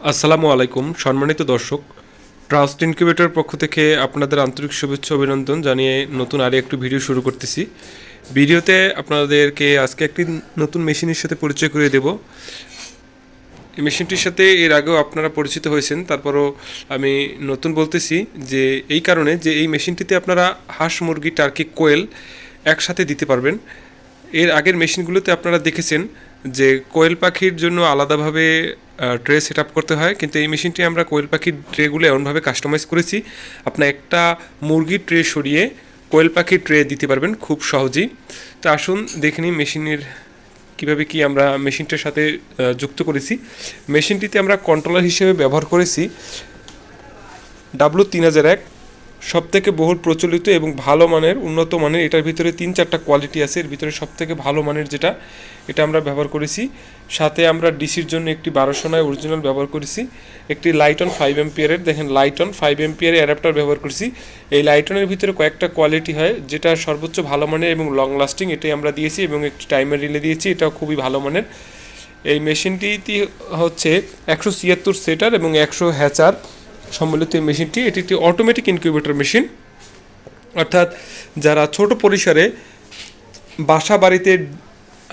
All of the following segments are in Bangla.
আসসালামু আলাইকুম। সম্মানিত দর্শক ট্রাস্ট ইনকিউবেটর পক্ষ থেকে আপনাদের আন্তরিক শুভেচ্ছা অভিনন্দন জানিয়ে নতুন আরও একটু ভিডিও শুরু করতেছি। ভিডিওতে আপনাদেরকে আজকে একটি নতুন মেশিনের সাথে পরিচয় করে দেব। এই মেশিনটির সাথে এর আগেও আপনারা পরিচিত হয়েছেন, তারপরও আমি নতুন বলতেছি যে এই কারণে যে এই মেশিনটিতে আপনারা হাঁস, মুরগি টার্কি কোয়েল একসাথে দিতে পারবেন। এর আগের মেশিনগুলোতে আপনারা দেখেছেন যে কোয়েল পাখির জন্য আলাদাভাবে ট্রে সেট করতে হয়। কিন্তু এই মেশিনটি আমরা কোয়েল পাখির ট্রেগুলো এমনভাবে কাস্টমাইজ করেছি আপনার একটা মুরগির ট্রে সরিয়ে কোয়েল পাখির ট্রে দিতে পারবেন খুব সহজেই। তো আসুন দেখে নিই মেশিনের কীভাবে কি আমরা মেশিনটার সাথে যুক্ত করেছি। মেশিনটিতে আমরা কন্ট্রোলার হিসেবে ব্যবহার করেছি ডাব্লু তিন হাজার এক সব থেকে বহুল প্রচলিত এবং ভালো মানের, উন্নত মানের, এটার ভিতরে তিন চারটা কোয়ালিটি আছে। এর ভিতরে সব থেকে ভালো মানের যেটা, এটা আমরা ব্যবহার করেছি। সাথে আমরা ডিসির জন্য একটি বারোশো নয় অরিজিনাল ব্যবহার করেছি। একটি লাইটন ফাইভ এমপিয়ারের দেখেন লাইটন ফাইভ এমপিয়ারের অ্যাডাপ্টার ব্যবহার করেছি। এই লাইটনের ভিতরে কয়েকটা কোয়ালিটি হয়, যেটা সর্বোচ্চ ভালো মানের এবং লং লাস্টিং এটাই আমরা দিয়েছি এবং একটি টাইমার রিলে দিয়েছি, এটাও খুবই ভালো মানের। এই মেশিনটি হচ্ছে একশো ছিয়াত্তর সেটার এবং একশো হ্যাচার সম্মিলিত এই মেশিনটি, এটি একটি অটোমেটিক ইনকিউবেটর মেশিন অর্থাৎ যারা ছোট পরিসরে বাসা বাড়িতে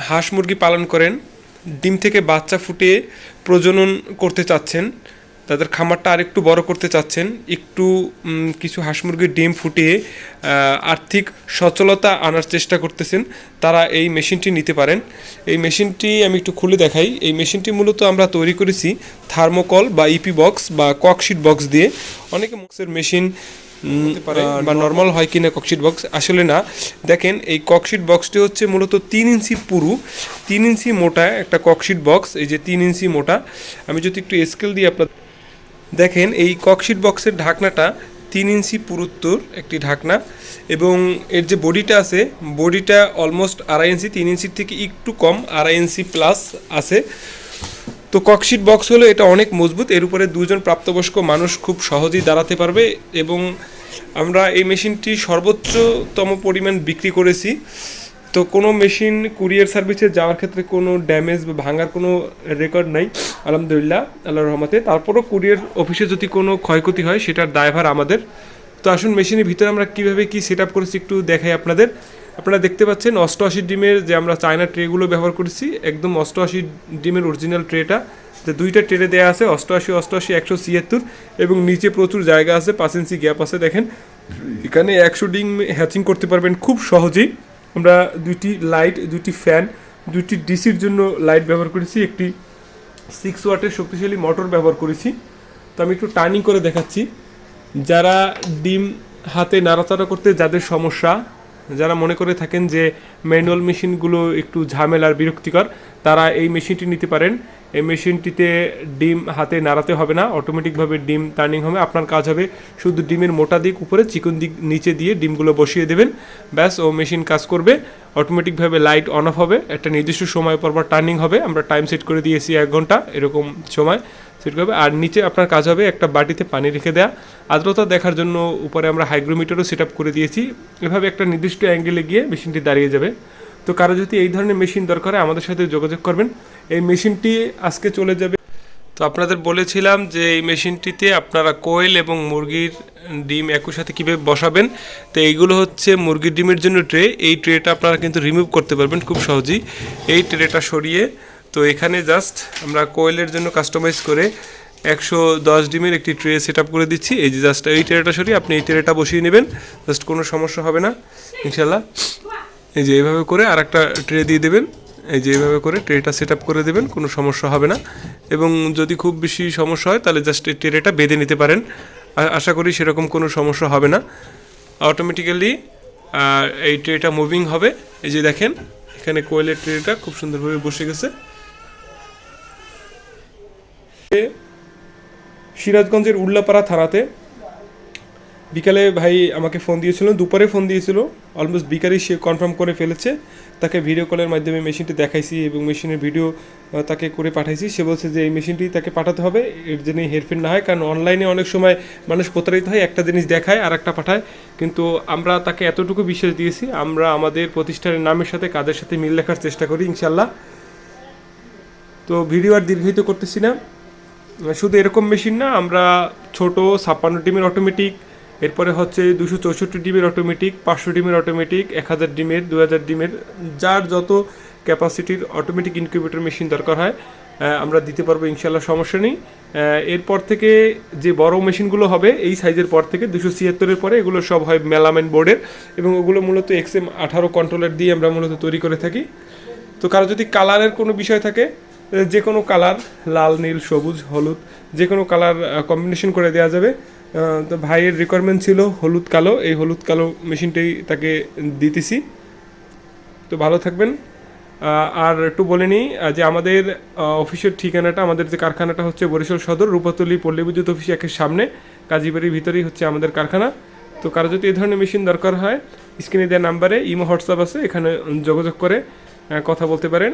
হাঁস মুরগি পালন করেন, ডিম থেকে বাচ্চা ফুটিয়ে প্রজনন করতে চাচ্ছেন তাদের খামারটা আরেকটু বড় করতে চাচ্ছেন একটু কিছু হাঁস মুরগির ডিম ফুটিয়ে আর্থিক সচলতা আনার চেষ্টা করতেছেন তারা এই মেশিনটি নিতে পারেন। এই মেশিনটি আমি একটু খুলে দেখাই। এই মেশিনটি মূলত আমরা তৈরি করেছি থার্মোকল বা ইপি বক্স বা ককশিট বক্স দিয়ে। অনেকে বক্সের মেশিন বা নর্মাল হয় কিনা ককশিট বক্স আসলে না। দেখেন এই ককশিট বক্সটি হচ্ছে মূলত তিন ইঞ্চি পুরু তিন ইঞ্চি মোটা একটা ককশিট বক্স এই যে তিন ইঞ্চি মোটা। আমি যদি একটু স্কেল দিই আপনার দেখেন, এই ককশিট বক্সের ঢাকনাটা তিন ইঞ্চি পুরুত্বর একটি ঢাকনা এবং এর যে বডিটা আছে, বডিটা অলমোস্ট আড়াই ইঞ্চি, তিন ইঞ্চির থেকে একটু কম, আড়াই ইঞ্চি প্লাস আছে। তো ককশিট বক্স হলো এটা অনেক মজবুত, এর উপরে দুজন প্রাপ্তবয়স্ক মানুষ খুব সহজেই দাঁড়াতে পারবে এবং আমরা এই মেশিনটি সর্বোচ্চতম পরিমাণ বিক্রি করেছি। তো কোনো মেশিন কুরিয়ার সার্ভিসে যাওয়ার ক্ষেত্রে কোনো ড্যামেজ বা ভাঙার কোনো রেকর্ড নাই, আলহামদুলিল্লাহ আল্লাহ রহমতে। তারপরও কুরিয়ার অফিসে যদি কোনো ক্ষয়ক্ষতি হয়, সেটার দায়ভার আমাদের। তো আসুন মেশিনের ভিতরে আমরা কীভাবে কী সেট আপ করেছি একটু দেখাই আপনাদের। আপনারা দেখতে পাচ্ছেন অষ্টআশি ডিমের যে আমরা চায়না ট্রেগুলো ব্যবহার করেছি, একদম অষ্টআশি ডিমের অরিজিনাল ট্রেটা যে দুইটা ট্রেনে দেওয়া আছে, অষ্টআশি অষ্টআশি, একশো ছিয়াত্তর এবং নিচে প্রচুর জায়গা আছে, পাঁচ ইঞ্চি গ্যাপ আছে, দেখেন। এখানে একশো ডিম হ্যাচিং করতে পারবেন খুব সহজেই। আমরা দুইটি লাইট দুইটি ফ্যান দুইটি ডিসির জন্য লাইট ব্যবহার করেছি, একটি সিক্স ওয়াটের শক্তিশালী মোটর ব্যবহার করেছি। তো আমি একটু টার্নিং করে দেখাচ্ছি। যারা ডিম হাতে নাড়াচাড়া করতে যাদের সমস্যা, যারা মনে করে থাকেন যে ম্যানুয়াল মেশিনগুলো একটু ঝামেলার বিরক্তিকর, তারা এই মেশিনটি নিতে পারেন। এই মেশিনটিতে ডিম হাতে নাড়াতে হবে না অটোমেটিকভাবে ডিম টার্নিং হবে, আপনার কাজ হবে শুধু ডিমের মোটা দিক উপরে, চিকন দিক নিচে দিয়ে ডিমগুলো বসিয়ে দেবেন, ব্যাস, ও মেশিন কাজ করবে অটোমেটিকভাবে লাইট অন অফ হবে, একটা নির্দিষ্ট সময় পর পর টার্নিং হবে, আমরা টাইম সেট করে দিয়েছি এক ঘণ্টা, এরকম সময় সেট করবে, আর নিচে আপনার কাজ হবে একটা বাটিতে পানি রেখে দেওয়া আর্দ্রতা দেখার জন্য উপরে আমরা হাইগ্রোমিটারও সেট করে দিয়েছি, এভাবে একটা নির্দিষ্ট অ্যাঙ্গেলে গিয়ে মেশিনটি দাঁড়িয়ে যাবে। তো কারও যদি এই ধরনের মেশিন দরকার হয়, আমাদের সাথে যোগাযোগ করবেন। এই মেশিনটি আজকে চলে যাবে। তো আপনাদের বলেছিলাম যে এই মেশিনটিতে আপনারা কোয়েল এবং মুরগির ডিম একই সাথে কীভাবে বসাবেন, তো এইগুলো হচ্ছে মুরগির ডিমের জন্য ট্রে। এই ট্রেটা আপনারা কিন্তু রিমুভ করতে পারবেন খুব সহজেই। এই ট্রেটা সরিয়ে, তো এখানে জাস্ট আমরা কোয়েলের জন্য কাস্টমাইজ করে একশো দশ ডিমের একটি ট্রে সেট আপ করে দিচ্ছি। এই যে জাস্ট এই ট্রেটা সরিয়ে আপনি এই ট্রেটা বসিয়ে নেবেন, জাস্ট কোনো সমস্যা হবে না, ইনশাল্লাহ। এই যে এইভাবে করে আর একটা ট্রে দিয়ে দেবেন। এই যে এইভাবে করে ট্রেটা সেট আপ করে দেবেন, কোনো সমস্যা হবে না। এবং যদি খুব বেশি সমস্যা হয়, তাহলে জাস্ট এই ট্রেটা বেঁধে নিতে পারেন। আশা করি সেরকম কোনো সমস্যা হবে না। অটোমেটিক্যালি এই ট্রেটা মুভিং হবে। এই যে দেখেন, এখানে কোয়েলের ট্রেটা খুব সুন্দরভাবে বসে গেছে। সিরাজগঞ্জের উল্লাপাড়া থানাতে বিকালে ভাই আমাকে ফোন দিয়েছিল, দুপুরে ফোন দিয়েছিল অলমোস্ট বিকালেই সে কনফার্ম করে ফেলেছে। তাকে ভিডিও কলের মাধ্যমে মেশিনটি দেখাইছি এবং মেশিনের ভিডিও তাকে করে পাঠাইছি। সে বলছে যে এই মেশিনটি তাকে পাঠাতে হবে, এর জন্য হেরফের না হয়। কারণ অনলাইনে অনেক সময় মানুষ প্রতারিত হয়, একটা জিনিস দেখায় আর একটা পাঠায়। কিন্তু আমরা তাকে এতটুকু বিশ্বাস দিয়েছি, আমরা আমাদের প্রতিষ্ঠানের নামের সাথে কাজের সাথে মিল রাখার চেষ্টা করি ইনশাল্লাহ তো ভিডিও আর দীর্ঘায়িত করতেছি না। শুধু এরকম মেশিন না, আমরা ছোট ছাপ্পান্ন ডিমের অটোমেটিক এরপরে হচ্ছে দুশো চৌষট্টি ডিমের অটোমেটিক পাঁচশো ডিমের অটোমেটিক এক হাজার ডিমের দু হাজার ডিমের, যার যত ক্যাপাসিটির অটোমেটিক ইনকিউবেটর মেশিন দরকার হয় আমরা দিতে পারব ইনশাল্লাহ সমস্যা নেই। এরপর থেকে যে বড় মেশিনগুলো হবে, এই সাইজের পর থেকে দুশো ছিয়াত্তরের পরে এগুলো সব হয় মেলামেন বোর্ডের এবং ওগুলো মূলত এক্সএম আঠারো কন্ট্রোলার দিয়ে আমরা মূলত তৈরি করে থাকি। তো কারও যদি কালারের কোনো বিষয় থাকে যে কোনো কালার লাল, নীল, সবুজ, হলুদ যে কোনো কালার কম্বিনেশন করে দেওয়া যাবে। তো ভাইয়ের রিকোয়ারমেন্ট ছিল হলুদ কালো। এই হলুদ কালো মেশিনটাই তাকে দিতেছি। তো ভালো থাকবেন। আর একটু বলে নিই যে আমাদের অফিসের ঠিকানাটা, আমাদের যে কারখানাটা হচ্ছে বরিশাল সদর, রূপাতলি পল্লী বিদ্যুৎ অফিস একের সামনে, কাজীবাড়ির ভিতরেই হচ্ছে আমাদের কারখানা। তো কারও যদি এই ধরনের মেশিন দরকার হয় স্ক্রিনে দেওয়া নাম্বারে ইমো হোয়াটসঅ্যাপ আছে, এখানে যোগাযোগ করে কথা বলতে পারেন।